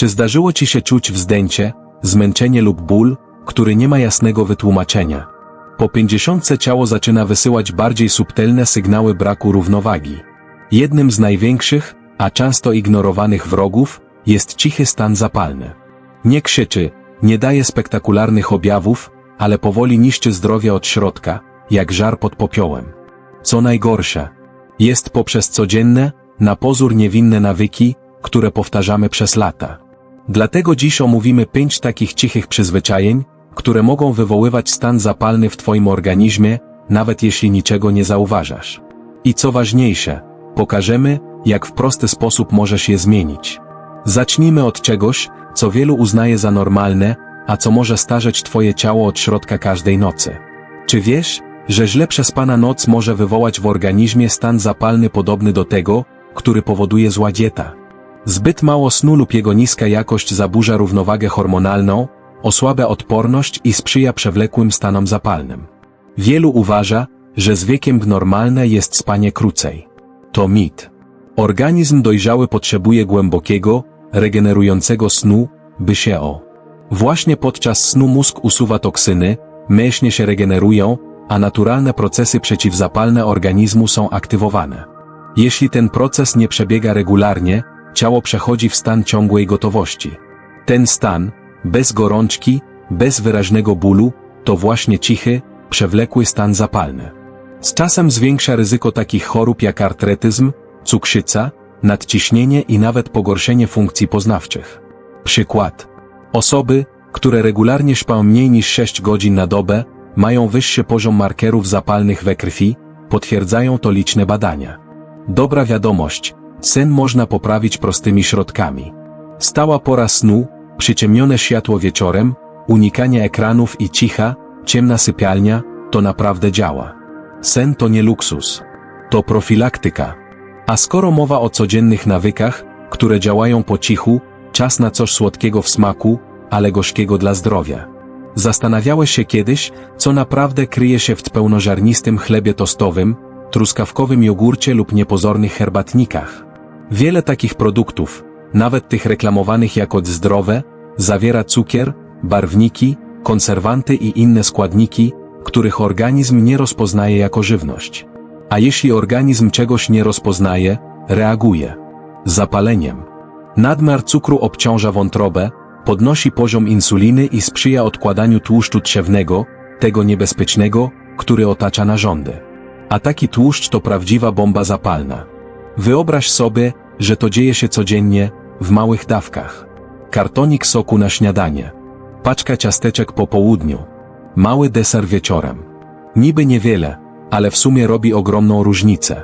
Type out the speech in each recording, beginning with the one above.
Czy zdarzyło ci się czuć wzdęcie, zmęczenie lub ból, który nie ma jasnego wytłumaczenia? Po pięćdziesiątce ciało zaczyna wysyłać bardziej subtelne sygnały braku równowagi. Jednym z największych, a często ignorowanych wrogów, jest cichy stan zapalny. Nie krzyczy, nie daje spektakularnych objawów, ale powoli niszczy zdrowie od środka, jak żar pod popiołem. Co najgorsze, jest poprzez codzienne, na pozór niewinne nawyki, które powtarzamy przez lata. Dlatego dziś omówimy pięć takich cichych przyzwyczajeń, które mogą wywoływać stan zapalny w Twoim organizmie, nawet jeśli niczego nie zauważasz. I co ważniejsze, pokażemy, jak w prosty sposób możesz je zmienić. Zacznijmy od czegoś, co wielu uznaje za normalne, a co może starzeć Twoje ciało od środka każdej nocy. Czy wiesz, że źle przespana noc może wywołać w organizmie stan zapalny podobny do tego, który powoduje zła dieta? Zbyt mało snu lub jego niska jakość zaburza równowagę hormonalną, osłabia odporność i sprzyja przewlekłym stanom zapalnym. Wielu uważa, że z wiekiem normalne jest spanie krócej. To mit. Organizm dojrzały potrzebuje głębokiego, regenerującego snu, by się o. Właśnie podczas snu mózg usuwa toksyny, mięśnie się regenerują, a naturalne procesy przeciwzapalne organizmu są aktywowane. Jeśli ten proces nie przebiega regularnie, ciało przechodzi w stan ciągłej gotowości. Ten stan, bez gorączki, bez wyraźnego bólu, to właśnie cichy, przewlekły stan zapalny. Z czasem zwiększa ryzyko takich chorób jak artretyzm, cukrzyca, nadciśnienie i nawet pogorszenie funkcji poznawczych. Przykład. Osoby, które regularnie śpią mniej niż 6 godzin na dobę, mają wyższy poziom markerów zapalnych we krwi, potwierdzają to liczne badania. Dobra wiadomość, sen można poprawić prostymi środkami. Stała pora snu, przyciemnione światło wieczorem, unikanie ekranów i cicha, ciemna sypialnia, to naprawdę działa. Sen to nie luksus. To profilaktyka. A skoro mowa o codziennych nawykach, które działają po cichu, czas na coś słodkiego w smaku, ale gorzkiego dla zdrowia. Zastanawiałeś się kiedyś, co naprawdę kryje się w pełnożarnistym chlebie tostowym, truskawkowym jogurcie lub niepozornych herbatnikach? Wiele takich produktów, nawet tych reklamowanych jako zdrowe, zawiera cukier, barwniki, konserwanty i inne składniki, których organizm nie rozpoznaje jako żywność. A jeśli organizm czegoś nie rozpoznaje, reaguje zapaleniem. Nadmiar cukru obciąża wątrobę, podnosi poziom insuliny i sprzyja odkładaniu tłuszczu trzewnego, tego niebezpiecznego, który otacza narządy. A taki tłuszcz to prawdziwa bomba zapalna. Wyobraź sobie, że to dzieje się codziennie, w małych dawkach. Kartonik soku na śniadanie. Paczka ciasteczek po południu. Mały deser wieczorem. Niby niewiele, ale w sumie robi ogromną różnicę.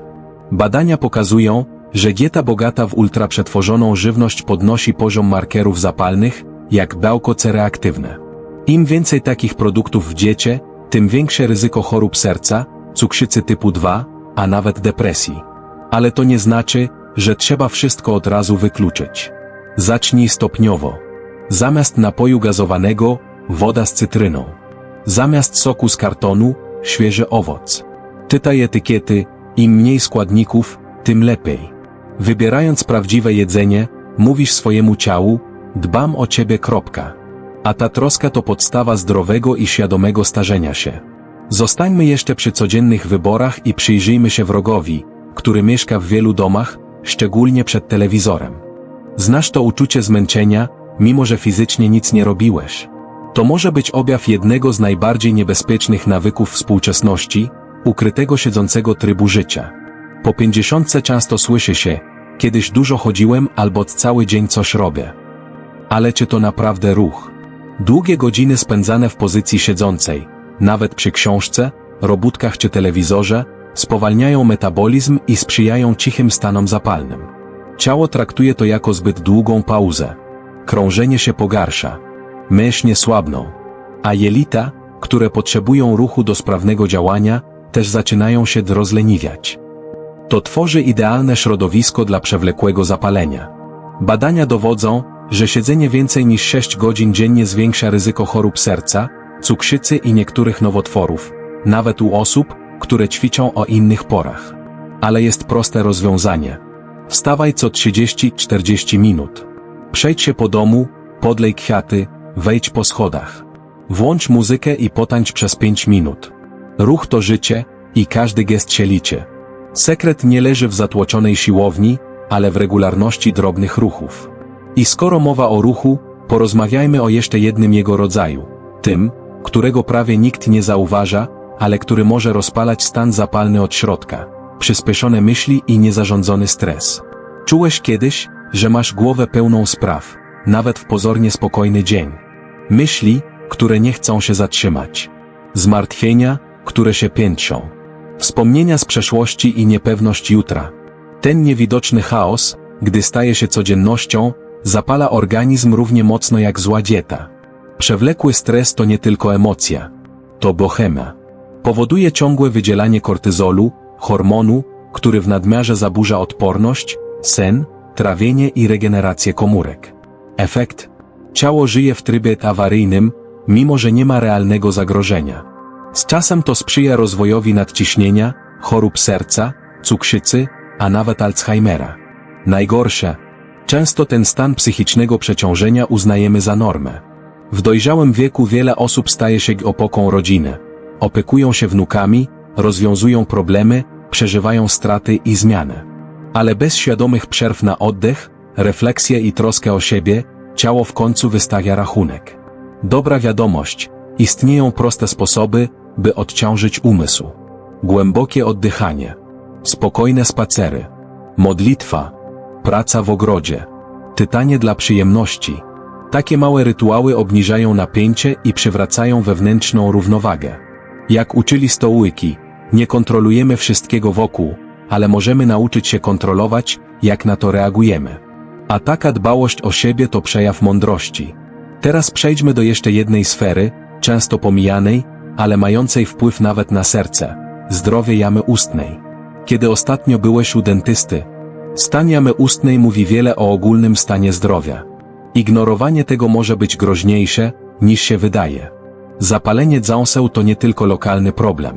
Badania pokazują, że dieta bogata w ultraprzetworzoną żywność podnosi poziom markerów zapalnych, jak białko C reaktywne. Im więcej takich produktów w diecie, tym większe ryzyko chorób serca, cukrzycy typu 2, a nawet depresji. Ale to nie znaczy, że trzeba wszystko od razu wykluczyć. Zacznij stopniowo. Zamiast napoju gazowanego, woda z cytryną. Zamiast soku z kartonu, świeży owoc. Czytaj etykiety, im mniej składników, tym lepiej. Wybierając prawdziwe jedzenie, mówisz swojemu ciału, dbam o ciebie kropka. A ta troska to podstawa zdrowego i świadomego starzenia się. Zostańmy jeszcze przy codziennych wyborach i przyjrzyjmy się wrogowi, który mieszka w wielu domach, szczególnie przed telewizorem. Znasz to uczucie zmęczenia, mimo że fizycznie nic nie robiłeś. To może być objaw jednego z najbardziej niebezpiecznych nawyków współczesności, ukrytego siedzącego trybu życia. Po pięćdziesiątce często słyszy się, kiedyś dużo chodziłem albo cały dzień coś robię. Ale czy to naprawdę ruch? Długie godziny spędzane w pozycji siedzącej, nawet przy książce, robótkach czy telewizorze, spowalniają metabolizm i sprzyjają cichym stanom zapalnym. Ciało traktuje to jako zbyt długą pauzę. Krążenie się pogarsza. Mięśnie słabną. A jelita, które potrzebują ruchu do sprawnego działania, też zaczynają się rozleniwiać. To tworzy idealne środowisko dla przewlekłego zapalenia. Badania dowodzą, że siedzenie więcej niż 6 godzin dziennie zwiększa ryzyko chorób serca, cukrzycy i niektórych nowotworów, nawet u osób, które ćwiczą o innych porach. Ale jest proste rozwiązanie. Wstawaj co 30-40 minut. Przejdź się po domu, podlej kwiaty, wejdź po schodach. Włącz muzykę i potańcz przez 5 minut. Ruch to życie i każdy gest się liczy. Sekret nie leży w zatłoczonej siłowni, ale w regularności drobnych ruchów. I skoro mowa o ruchu, porozmawiajmy o jeszcze jednym jego rodzaju. Tym, którego prawie nikt nie zauważa, ale który może rozpalać stan zapalny od środka. Przyspieszone myśli i niezarządzony stres. Czułeś kiedyś, że masz głowę pełną spraw, nawet w pozornie spokojny dzień. Myśli, które nie chcą się zatrzymać. Zmartwienia, które się piętrzą. Wspomnienia z przeszłości i niepewność jutra. Ten niewidoczny chaos, gdy staje się codziennością, zapala organizm równie mocno jak zła dieta. Przewlekły stres to nie tylko emocja. To bohemia. Powoduje ciągłe wydzielanie kortyzolu, hormonu, który w nadmiarze zaburza odporność, sen, trawienie i regenerację komórek. Efekt? Ciało żyje w trybie awaryjnym, mimo że nie ma realnego zagrożenia. Z czasem to sprzyja rozwojowi nadciśnienia, chorób serca, cukrzycy, a nawet Alzheimera. Najgorsze, często ten stan psychicznego przeciążenia uznajemy za normę. W dojrzałym wieku wiele osób staje się opoką rodziny. Opiekują się wnukami, rozwiązują problemy, przeżywają straty i zmiany. Ale bez świadomych przerw na oddech, refleksję i troskę o siebie, ciało w końcu wystawia rachunek. Dobra wiadomość, istnieją proste sposoby, by odciążyć umysł. Głębokie oddychanie, spokojne spacery, modlitwa, praca w ogrodzie, tytanie dla przyjemności. Takie małe rytuały obniżają napięcie i przywracają wewnętrzną równowagę. Jak uczyli stołyki, nie kontrolujemy wszystkiego wokół, ale możemy nauczyć się kontrolować, jak na to reagujemy. A taka dbałość o siebie to przejaw mądrości. Teraz przejdźmy do jeszcze jednej sfery, często pomijanej, ale mającej wpływ nawet na serce zdrowie jamy ustnej. Kiedy ostatnio byłeś u dentysty? Stan jamy ustnej mówi wiele o ogólnym stanie zdrowia. Ignorowanie tego może być groźniejsze, niż się wydaje. Zapalenie dząseł to nie tylko lokalny problem.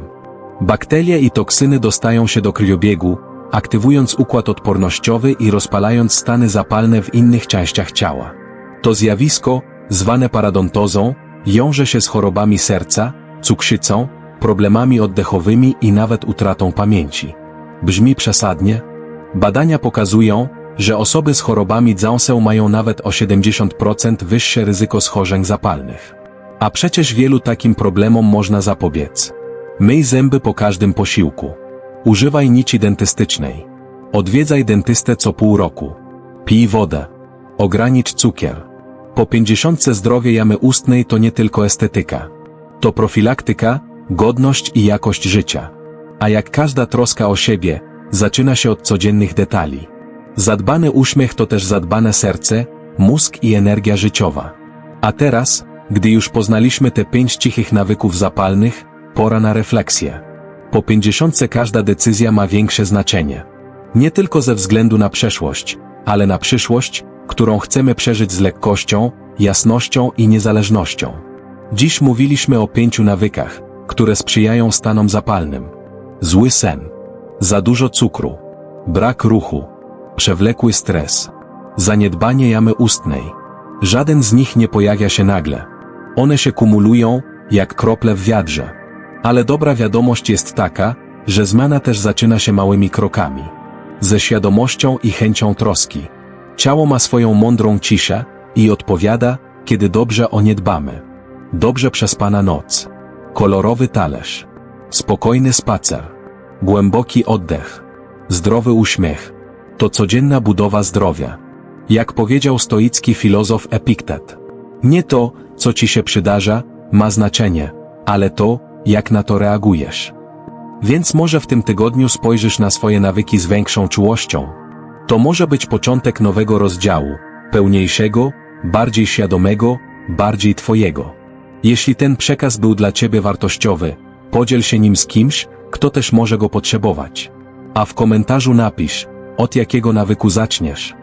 Bakterie i toksyny dostają się do krwiobiegu, aktywując układ odpornościowy i rozpalając stany zapalne w innych częściach ciała. To zjawisko, zwane paradontozą, wiąże się z chorobami serca, cukrzycą, problemami oddechowymi i nawet utratą pamięci. Brzmi przesadnie? Badania pokazują, że osoby z chorobami dząseł mają nawet o 70% wyższe ryzyko schorzeń zapalnych. A przecież wielu takim problemom można zapobiec. Myj zęby po każdym posiłku. Używaj nici dentystycznej. Odwiedzaj dentystę co pół roku. Pij wodę. Ogranicz cukier. Po pięćdziesiątce zdrowie jamy ustnej to nie tylko estetyka. To profilaktyka, godność i jakość życia. A jak każda troska o siebie, zaczyna się od codziennych detali. Zadbany uśmiech to też zadbane serce, mózg i energia życiowa. A teraz, gdy już poznaliśmy te pięć cichych nawyków zapalnych, pora na refleksję. Po pięćdziesiątce każda decyzja ma większe znaczenie. Nie tylko ze względu na przeszłość, ale na przyszłość, którą chcemy przeżyć z lekkością, jasnością i niezależnością. Dziś mówiliśmy o pięciu nawykach, które sprzyjają stanom zapalnym. Zły sen, za dużo cukru, brak ruchu, przewlekły stres, zaniedbanie jamy ustnej. Żaden z nich nie pojawia się nagle. One się kumulują, jak krople w wiadrze. Ale dobra wiadomość jest taka, że zmiana też zaczyna się małymi krokami. Ze świadomością i chęcią troski. Ciało ma swoją mądrą ciszę i odpowiada, kiedy dobrze o nie dbamy. Dobrze przespana noc. Kolorowy talerz. Spokojny spacer. Głęboki oddech. Zdrowy uśmiech. To codzienna budowa zdrowia. Jak powiedział stoicki filozof Epiktet. Nie to, co ci się przydarza, ma znaczenie, ale to, jak na to reagujesz. Więc może w tym tygodniu spojrzysz na swoje nawyki z większą czułością. To może być początek nowego rozdziału, pełniejszego, bardziej świadomego, bardziej Twojego. Jeśli ten przekaz był dla Ciebie wartościowy, podziel się nim z kimś, kto też może go potrzebować. A w komentarzu napisz, od jakiego nawyku zaczniesz.